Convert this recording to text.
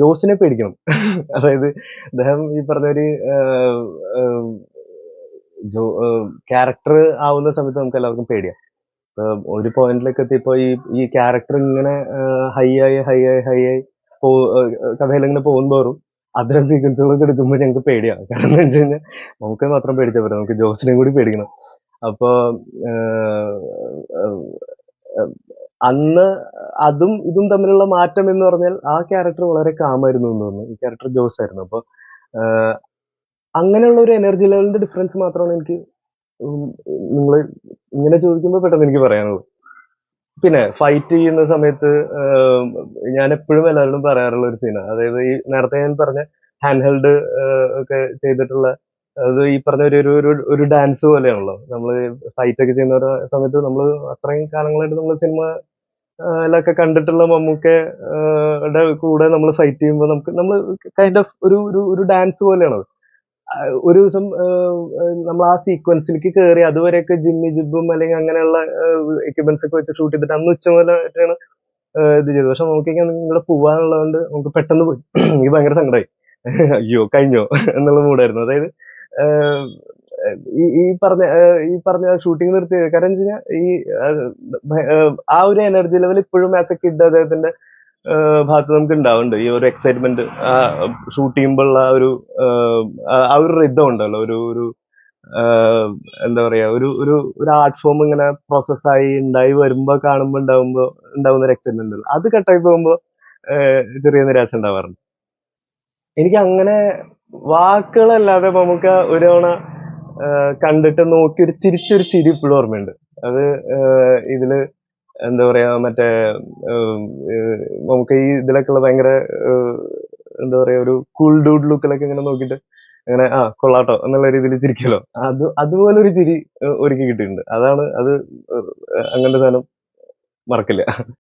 ജോസിനെ പേടിക്കണം. അതായത് അദ്ദേഹം ഈ പറഞ്ഞ ഒരു ജോ ക്യാരക്ടർ ആവുന്ന സമയത്ത് നമുക്ക് എല്ലാവർക്കും പേടിയാ. ഒരു പോയിന്റിലേക്ക് എത്തിയപ്പോ ഈ ഈ ക്യാരക്ടർ ഇങ്ങനെ ഹൈ ആയി ഹൈ ആയി ഹൈ ആയി പോ കഥയിൽ ഇങ്ങനെ പോകുന്നതോറും അത്തരം സീക്വൻസുകളൊക്കെ എടുക്കുമ്പോൾ ഞങ്ങൾക്ക് പേടിയാണ് കാരണം എന്താ വെച്ച് കഴിഞ്ഞാൽ നമുക്ക് മാത്രം പേടിച്ചാൽ പോരാ നമുക്ക് ജോസിനെയും കൂടി പേടിക്കണം. അപ്പൊ അന്ന് അതും ഇതും തമ്മിലുള്ള മാറ്റം എന്ന് പറഞ്ഞാൽ ആ ക്യാരക്ടർ വളരെ കാമായിരുന്നു എന്ന് തോന്നുന്നു. ഈ ക്യാരക്ടർ ജോസ് ആയിരുന്നു. അപ്പൊ അങ്ങനെയുള്ള ഒരു എനർജി ലെവലിന്റെ ഡിഫറൻസ് മാത്രമാണ് എനിക്ക് നിങ്ങൾ ഇങ്ങനെ ചോദിക്കുമ്പോൾ പെട്ടെന്ന് എനിക്ക് പറയാനുള്ളത് പിന്നെ ഫൈറ്റ് ചെയ്യുന്ന സമയത്ത് ഞാൻ എപ്പോഴും എല്ലാവരോടും പറയാറുള്ള ഒരു സീനാണ് അതായത് ഈ നേരത്തെ ഞാൻ പറഞ്ഞ ഹാൻഡ് ഹെൽഡ് ഒക്കെ ചെയ്തിട്ടുള്ള അത് ഈ പറഞ്ഞ ഒരു ഒരു ഒരു ഡാൻസ് പോലെയാണല്ലോ. നമ്മൾ ഫൈറ്റ് ഒക്കെ ചെയ്യുന്ന സമയത്ത് നമ്മൾ അത്രയും കാലങ്ങളായിട്ട് നമ്മൾ സിനിമ ൊക്കെ കണ്ടിട്ടുള്ള മമ്മൂക്കയുടെ കൂടെ നമ്മൾ ഫൈറ്റ് ചെയ്യുമ്പോൾ നമുക്ക് നമ്മൾ കൈൻഡ് ഓഫ് ഒരു ഒരു ഒരു ഡാൻസ് പോലെയാണ് ഒരു ദിവസം നമ്മൾ ആ സീക്വൻസിലേക്ക് കയറി അതുവരെയൊക്കെ ജിമ്മി ജിബും അല്ലെങ്കിൽ അങ്ങനെയുള്ള എക്യുപ്മെന്റ്സ് ഒക്കെ വെച്ച് ഷൂട്ട് ചെയ്തിട്ട് അന്ന് ഉച്ച മുതലായിട്ടാണ് ഇത് ചെയ്തത്. പക്ഷെ നോക്കിയാൽ നിങ്ങളുടെ പോവാനുള്ളതുകൊണ്ട് നമുക്ക് പെട്ടെന്ന് പോയി. എനിക്ക് ഭയങ്കര സങ്കടമായി അയ്യോ കഴിഞ്ഞോ എന്നുള്ള മൂടായിരുന്നു അതായത് ഈ ഈ പറഞ്ഞ ഈ പറഞ്ഞ ഷൂട്ടിംഗ് നിർത്തി കാരണം വെച്ച് ഈ ആ ഒരു എനർജി ലെവൽ ഇപ്പോഴും ആസ് എ കിഡ് അദ്ദേഹത്തിന്റെ ഭാഗത്ത് നമുക്ക് ഉണ്ടാവുന്നുണ്ട്. ഈ ഒരു എക്സൈറ്റ്മെന്റ് ആ ഷൂട്ട് ചെയ്യുമ്പോഴുള്ള ഒരു ആ ഒരു റിതം ഉണ്ടല്ലോ. ഒരു ഒരു എന്താ പറയാ ഒരു ഒരു ഒരു ആർട്ട് ഫോം ഇങ്ങനെ പ്രോസസ്സായി ഉണ്ടായി വരുമ്പോ കാണുമ്പോ ഉണ്ടാവുമ്പോ ഉണ്ടാവുന്ന ഒരു എക്സൈറ്റ്മെന്റ് അത് കട്ടായി പോകുമ്പോ ചെറിയ നിരാശ ഉണ്ടാവാറുണ്ട്. എനിക്ക് അങ്ങനെ വാക്കുകളല്ലാതെ നമുക്ക് ഒരു തവണ കണ്ടിട്ട് നോക്കി ഒരു ചിരിച്ചൊരു ചിരി ഇപ്പോഴും ഓർമ്മയുണ്ട്. അത് ഇതിൽ എന്താ പറയാ മറ്റേ നമുക്ക് ഈ ഇതിലൊക്കെ ഉള്ള ഭയങ്കര എന്താ പറയാ ഒരു കൂൾ ഡൂഡ് ലുക്കിലൊക്കെ ഇങ്ങനെ നോക്കിട്ട് അങ്ങനെ ആ കൊള്ളാട്ടോ എന്നുള്ള രീതിയിൽ ചിരിക്കലോ അത് അതുപോലെ ഒരു ചിരി ഒരുക്കി കിട്ടിയിട്ടുണ്ട്. അതാണ് അത് അങ്ങനത്തെ സാധനം മറക്കില്ല.